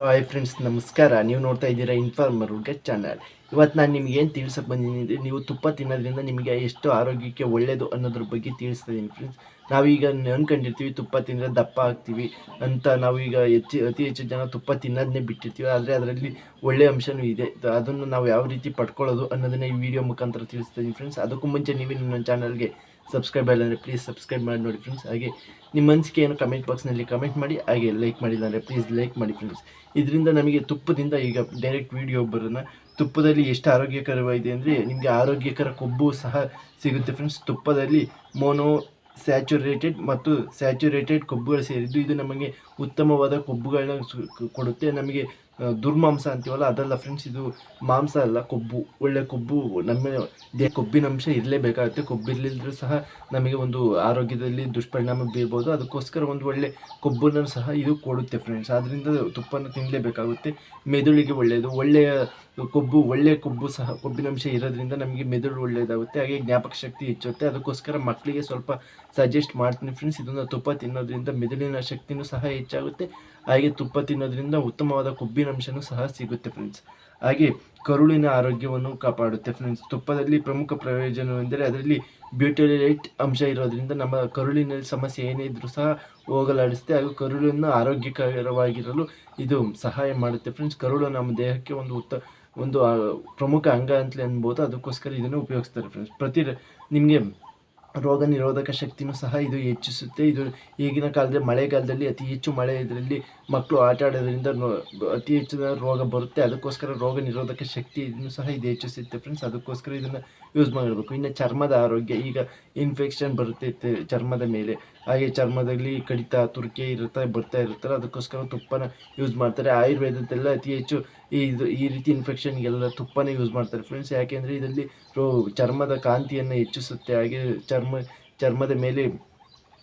Hi friends ನಮಸ್ಕಾರ. ನೀವು ನೋಡ್ತಾ ಇದ್ದೀರಾ ಇನ್ಫಾರ್ಮರ್ ಹುಡುಗ ಚಾನಲ್ ಇವತ್ತು ನಾನು ನಿಮ್ಗೆ ಏನು ತಿಳ್ಸಕ್ಕೆ ಬಂದಿದ್ದೀನಿ ನೀವು ತುಪ್ಪ ತಿನ್ನೋದ್ರಿಂದ ನಿಮಗೆ ಎಷ್ಟು ಆರೋಗ್ಯಕ್ಕೆ ಒಳ್ಳೆಯದು ಅನ್ನೋದ್ರ ಬಗ್ಗೆ ತಿಳಿಸ್ತಾ ಇದ್ದೀನಿ ಫ್ರೆಂಡ್ಸ್ ನಾವೀಗ ಅನ್ಕೊಂಡಿರ್ತೀವಿ ತುಪ್ಪ ತಿಂದರೆ ದಪ್ಪ ಆಗ್ತೀವಿ ಅಂತ ನಾವೀಗ ಹೆಚ್ಚು, ಅತಿ ಹೆಚ್ಚು ಜನ ತುಪ್ಪ ತಿನ್ನೋದನ್ನೇ ಬಿಟ್ಟಿರ್ತೀವಿ. ಆದರೆ ಅದರಲ್ಲಿ ಒಳ್ಳೆಯ ಅಂಶನೂ ಇದೆ. ಅದನ್ನು ನಾವು ಯಾವ ರೀತಿ ಪಡ್ಕೊಳ್ಳೋದು ಅನ್ನೋದನ್ನ ಈ ವಿಡಿಯೋ ಮುಖಾಂತರ ತಿಳಿಸ್ತಾ ಇದ್ದೀನಿ ಫ್ರೆಂಡ್ಸ್ ಅದಕ್ಕೂ ಮುಂಚೆ ನೀವು ನನ್ನ ಚಾನಲ್ಗೆ ಸಬ್ಸ್ಕ್ರೈಬ್ ಆಗಿಲ್ಲ ಅಂದರೆ ಪ್ಲೀಸ್ ಸಬ್ಸ್ಕ್ರೈಬ್ ಮಾಡಿ ನೋಡಿ ಫ್ರೆಂಡ್ಸ್ ಹಾಗೆ ನಿಮ್ಮ ಅನಿಸಿಕೆ ಏನು ಕಮೆಂಟ್ ಬಾಕ್ಸ್ನಲ್ಲಿ ಕಮೆಂಟ್ ಮಾಡಿ, ಹಾಗೆ ಲೈಕ್ ಮಾಡಿಲ್ಲ ಅಂದರೆ ಪ್ಲೀಸ್ ಲೈಕ್ ಮಾಡಿ ಫ್ರೆಂಡ್ಸ್ ಇದರಿಂದ ನಮಗೆ ತುಪ್ಪದಿಂದ ಈಗ ಡೈರೆಕ್ಟ್ ವಿಡಿಯೋ ಬರೋಣ ತುಪ್ಪದಲ್ಲಿ ಎಷ್ಟು ಆರೋಗ್ಯಕರವಾಗಿದೆ ಅಂದರೆ ನಿಮಗೆ ಆರೋಗ್ಯಕರ ಕೊಬ್ಬು ಸಹ ಸಿಗುತ್ತೆ ಫ್ರೆಂಡ್ಸ್ ತುಪ್ಪದಲ್ಲಿ ಮೋನೋ ಸ್ಯಾಚುರೇಟೆಡ್ ಮತ್ತು ಸ್ಯಾಚುರೇಟೆಡ್ ಕೊಬ್ಬುಗಳು ಸೇರಿದ್ದು ಇದು ನಮಗೆ ಉತ್ತಮವಾದ ಕೊಬ್ಬುಗಳನ್ನ ಕೊಡುತ್ತೆ. ನಮಗೆ ದುರ್ಮಾಂಸ ಅಂತೀವಲ್ಲ, ಅದಲ್ಲ ಫ್ರೆಂಡ್ಸ್ ಇದು ಮಾಂಸ ಅಲ್ಲ, ಕೊಬ್ಬು, ಒಳ್ಳೆ ಕೊಬ್ಬು, ನಮ್ಮ ದೇಹ ಕೊಬ್ಬಿನ ಅಂಶ ಇರಲೇಬೇಕಾಗುತ್ತೆ ಕೊಬ್ಬಿರ್ಲಿದ್ರೂ ಸಹ ನಮಗೆ ಒಂದು ಆರೋಗ್ಯದಲ್ಲಿ ದುಷ್ಪರಿಣಾಮ ಬೀರ್ಬೋದು, ಅದಕ್ಕೋಸ್ಕರ ಒಂದು ಒಳ್ಳೆ ಕೊಬ್ಬನ್ನು ಸಹ ಇದು ಕೊಡುತ್ತೆ ಫ್ರೆಂಡ್ಸ್ ಆದ್ದರಿಂದ ತುಪ್ಪನ ತಿನ್ನಲೇಬೇಕಾಗುತ್ತೆ ಮೆದುಳಿಗೆ ಒಳ್ಳೆಯದು ಒಳ್ಳೆಯ ಕೊಬ್ಬು ಒಳ್ಳೆಯ ಕೊಬ್ಬು ಸಹ ಕೊಬ್ಬಿನಂಶ ಇರೋದ್ರಿಂದ ನಮಗೆ ಮೆದುಳು ಒಳ್ಳೆಯದಾಗುತ್ತೆ ಹಾಗೆ ಜ್ಞಾಪಕ ಶಕ್ತಿ ಹೆಚ್ಚುತ್ತೆ, ಅದಕ್ಕೋಸ್ಕರ ಮಕ್ಕಳಿಗೆ ಸ್ವಲ್ಪ ಸಜೆಸ್ಟ್ ಮಾಡ್ತೀನಿ ಫ್ರೆಂಡ್ಸ್ ಇದನ್ನು ತುಪ್ಪ ತಿನ್ನೋದ್ರಿಂದ ಮೆದುಳಿನ ಶಕ್ತಿನೂ ಸಹ ಹೆಚ್ಚಾಗುತ್ತೆ, ಹಾಗೆ ತುಪ್ಪ ತಿನ್ನೋದ್ರಿಂದ ಉತ್ತಮವಾದ ಕೊಬ್ಬಿನಂಶನೂ ಸಹ ಸಿಗುತ್ತೆ ಫ್ರೆಂಡ್ಸ್ ಹಾಗೆ ಕರುಳಿನ ಆರೋಗ್ಯವನ್ನು ಕಾಪಾಡುತ್ತೆ ಫ್ರೆಂಡ್ಸ್ ತುಪ್ಪದಲ್ಲಿ ಪ್ರಮುಖ ಪ್ರಯೋಜನವೆಂದರೆ ಅದರಲ್ಲಿ ಬ್ಯೂಟಿಲೈಟ್ ಅಂಶ ಇರೋದ್ರಿಂದ ನಮ್ಮ ಕರುಳಿನಲ್ಲಿ ಸಮಸ್ಯೆ ಏನೇ ಇದ್ರೂ ಸಹ ಹೋಗಲಾಡಿಸುತ್ತೆ. ಹಾಗೂ ಕರುಳನ್ನು ಆರೋಗ್ಯಕರವಾಗಿರಲು ಇದು ಸಹಾಯ ಮಾಡುತ್ತೆ ಫ್ರೆಂಡ್ಸ್ ಕರುಳು ನಮ್ಮ ದೇಹಕ್ಕೆ ಒಂದು ಉತ್ತ, ಒಂದು ಪ್ರಮುಖ ಅಂಗ ಅಂತಲೇ ಅನ್ಬೋದು. ಅದಕ್ಕೋಸ್ಕರ ಇದನ್ನು ಉಪಯೋಗಿಸ್ತಾರೆ ಫ್ರೆಂಡ್ಸ್ ಪ್ರತಿ ನಿಮಗೆ ರೋಗ ನಿರೋಧಕ ಶಕ್ತಿನೂ ಸಹ ಇದು ಹೆಚ್ಚಿಸುತ್ತೆ. ಇದು ಈಗಿನ ಕಾಲದಲ್ಲಿ, ಮಳೆಗಾಲದಲ್ಲಿ ಅತಿ ಹೆಚ್ಚು ಮಳೆ ಇದರಲ್ಲಿ ಮಕ್ಕಳು ಆಟ ಆಡೋದ್ರಿಂದ ಅತಿ ಹೆಚ್ಚಿನ ರೋಗ ಬರುತ್ತೆ. ಅದಕ್ಕೋಸ್ಕರ ರೋಗ ನಿರೋಧಕ ಶಕ್ತಿ ಶಕ್ತಿಯನ್ನು ಸಹ ಇದು ಹೆಚ್ಚಿಸುತ್ತೆ ಫ್ರೆಂಡ್ಸ್ ಅದಕ್ಕೋಸ್ಕರ ಇದನ್ನು ಯೂಸ್ ಮಾಡಿರಬೇಕು ಇನ್ನು ಚರ್ಮದ ಆರೋಗ್ಯ, ಈಗ ಇನ್ಫೆಕ್ಷನ್ ಬರುತ್ತೆ ಚರ್ಮದ ಮೇಲೆ. ಹಾಗೆ ಚರ್ಮದಲ್ಲಿ ಕಡಿತ, ತುರಿಕೆ ಇರುತ್ತೆ, ಬರ್ತಾ ಇರುತ್ತಲ್ಲ, ಅದಕ್ಕೋಸ್ಕರ ತುಪ್ಪನ ಯೂಸ್ ಮಾಡ್ತಾರೆ. ಆಯುರ್ವೇದದಲ್ಲ ಅತಿ ಹೆಚ್ಚು ಈ ಇದು, ಈ ರೀತಿ ಇನ್ಫೆಕ್ಷನ್ಗೆಲ್ಲ ತುಪ್ಪನೇ ಯೂಸ್ ಮಾಡ್ತಾರೆ ಫ್ರೆಂಡ್ಸ್ ಯಾಕೆಂದರೆ ಇದರಲ್ಲಿ ರೋ, ಚರ್ಮದ ಕಾಂತಿಯನ್ನು ಹೆಚ್ಚಿಸುತ್ತೆ. ಹಾಗೆ ಚರ್ಮ, ಚರ್ಮದ ಮೇಲೆ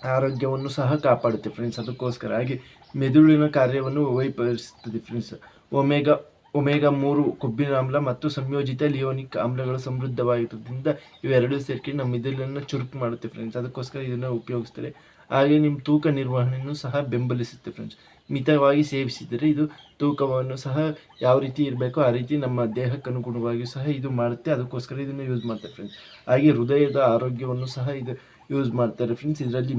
ಆರೋಗ್ಯವನ್ನು ಸಹ ಕಾಪಾಡುತ್ತೆ ಫ್ರೆಂಡ್ಸ್ ಅದಕ್ಕೋಸ್ಕರ ಹಾಗೆ ಮೆದುಳಿನ ಕಾರ್ಯವನ್ನು ವೈಪರಿಸುತ್ತದೆ ಫ್ರೆಂಡ್ಸ್ ಒಮೆಗಾ ಒಮೆಗಾ ಮೂರು ಕೊಬ್ಬಿನ ಆಮ್ಲ ಮತ್ತು ಸಂಯೋಜಿತ ಲಿಯೋನಿಕ್ ಆಮ್ಲಗಳು ಸಮೃದ್ಧವಾಗಿರೋದ್ರಿಂದ ಇವೆರಡೂ ಸೇರ್ಕೊಂಡು ನಮ್ಮ ಮೆದುಳನ್ನು ಚುರುಕು ಮಾಡುತ್ತೆ ಫ್ರೆಂಡ್ಸ್ ಅದಕ್ಕೋಸ್ಕರ ಇದನ್ನು ಉಪಯೋಗಿಸ್ತಾರೆ. ಹಾಗೆ ನಿಮ್ಮ ತೂಕ ನಿರ್ವಹಣೆಯನ್ನು ಸಹ ಬೆಂಬಲಿಸುತ್ತೆ ಫ್ರೆಂಡ್ಸ್ ಮಿತವಾಗಿ ಸೇವಿಸಿದರೆ ಇದು ತೂಕವನ್ನು ಸಹ ಯಾವ ರೀತಿ ಇರಬೇಕೋ ಆ ರೀತಿ ನಮ್ಮ ದೇಹಕ್ಕೆ ಅನುಗುಣವಾಗಿಯೂ ಸಹ ಇದು ಮಾಡುತ್ತೆ. ಅದಕ್ಕೋಸ್ಕರ ಇದನ್ನು ಯೂಸ್ ಮಾಡ್ತಾರೆ ಫ್ರೆಂಡ್ಸ್ ಹಾಗೆ ಹೃದಯದ ಆರೋಗ್ಯವನ್ನು ಸಹ ಇದು ಯೂಸ್ ಮಾಡ್ತಾರೆ ಫ್ರೆಂಡ್ಸ್ ಇದರಲ್ಲಿ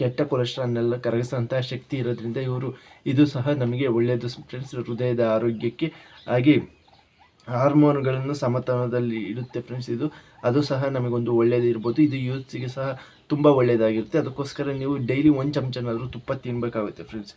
ಕೆಟ್ಟ ಕೊಲೆಸ್ಟ್ರಾಲ್ನೆಲ್ಲ ಕರಗಿಸುವಂತಹ ಶಕ್ತಿ ಇರೋದ್ರಿಂದ ಇವರು, ಇದು ಸಹ ನಮಗೆ ಒಳ್ಳೆಯದು ಫ್ರೆಂಡ್ಸ್ ಹೃದಯದ ಆರೋಗ್ಯಕ್ಕೆ ಹಾಗೆ ಹಾರ್ಮೋನ್ಗಳನ್ನು ಸಮತೋಲನದಲ್ಲಿ ಇಡುತ್ತೆ ಫ್ರೆಂಡ್ಸ್ ಇದು, ಅದು ಸಹ ನಮಗೊಂದು ಒಳ್ಳೆಯದಿರ್ಬೋದು ಇದು ಯೂತ್ಸಿಗೆ ಸಹ ತುಂಬ ಒಳ್ಳೆಯದಾಗಿರುತ್ತೆ ಅದಕ್ಕೋಸ್ಕರ ನೀವು ಡೈಲಿ ಒಂದು ಚಮಚನಾದರೂ ತುಪ್ಪ ತಿನ್ನಬೇಕಾಗುತ್ತೆ ಫ್ರೆಂಡ್ಸ್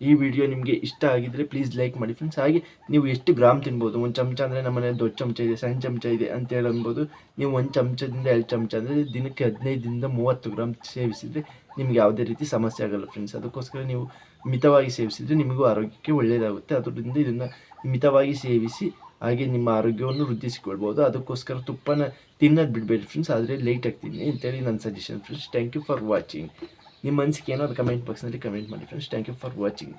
ಈ ವಿಡಿಯೋ ನಿಮಗೆ ಇಷ್ಟ ಆಗಿದ್ರೆ ಪ್ಲೀಸ್ ಲೈಕ್ ಮಾಡಿ ಫ್ರೆಂಡ್ಸ್ ಹಾಗೆ ನೀವು ಎಷ್ಟು ಗ್ರಾಮ್ ತಿನ್ಬೋದು? ಒಂದು ಚಮಚ ಅಂದರೆ ನಮ್ಮನೆ ದೊಡ್ಡ ಚಮಚ ಇದೆ, ಸಣ್ಣ ಚಮಚ ಇದೆ ಅಂತ ಹೇಳಿ ಅನ್ಬೋದು ನೀವು ಒಂದು ಚಮಚದಿಂದ ಎರಡು ಚಮಚ ಅಂದರೆ ದಿನಕ್ಕೆ ಹದಿನೈದರಿಂದ ಮೂವತ್ತು ಗ್ರಾಮ್ ಸೇವಿಸಿದರೆ ನಿಮ್ಗೆ ಯಾವುದೇ ರೀತಿ ಸಮಸ್ಯೆ ಆಗಲ್ಲ ಫ್ರೆಂಡ್ಸ್ ಅದಕ್ಕೋಸ್ಕರ ನೀವು ಮಿತವಾಗಿ ಸೇವಿಸಿದರೆ ನಿಮಗೂ ಆರೋಗ್ಯಕ್ಕೆ ಒಳ್ಳೆಯದಾಗುತ್ತೆ ಅದರಿಂದ ಇದನ್ನು ಮಿತವಾಗಿ ಸೇವಿಸಿ ಹಾಗೆ ನಿಮ್ಮ ಆರೋಗ್ಯವನ್ನು ವೃದ್ಧಿಸಿಕೊಳ್ಬೋದು. ಅದಕ್ಕೋಸ್ಕರ ತುಪ್ಪನ ತಿನ್ನೋದು ಬಿಡಬೇಡಿ ಫ್ರೆಂಡ್ಸ್ ಆದರೆ ಲೇಟ್ ಆಗ್ತೀನಿ ಅಂತೇಳಿ ನನ್ನ suggestion friends thank you for watching ನಿಮ್ಮ ಅನಿಸಿಕೆ ಏನೋ ಅದು ಕಮೆಂಟ್ ಬಾಕ್ಸ್ನಲ್ಲಿ ಕಮೆಂಟ್ ಮಾಡಿ friends thank you for watching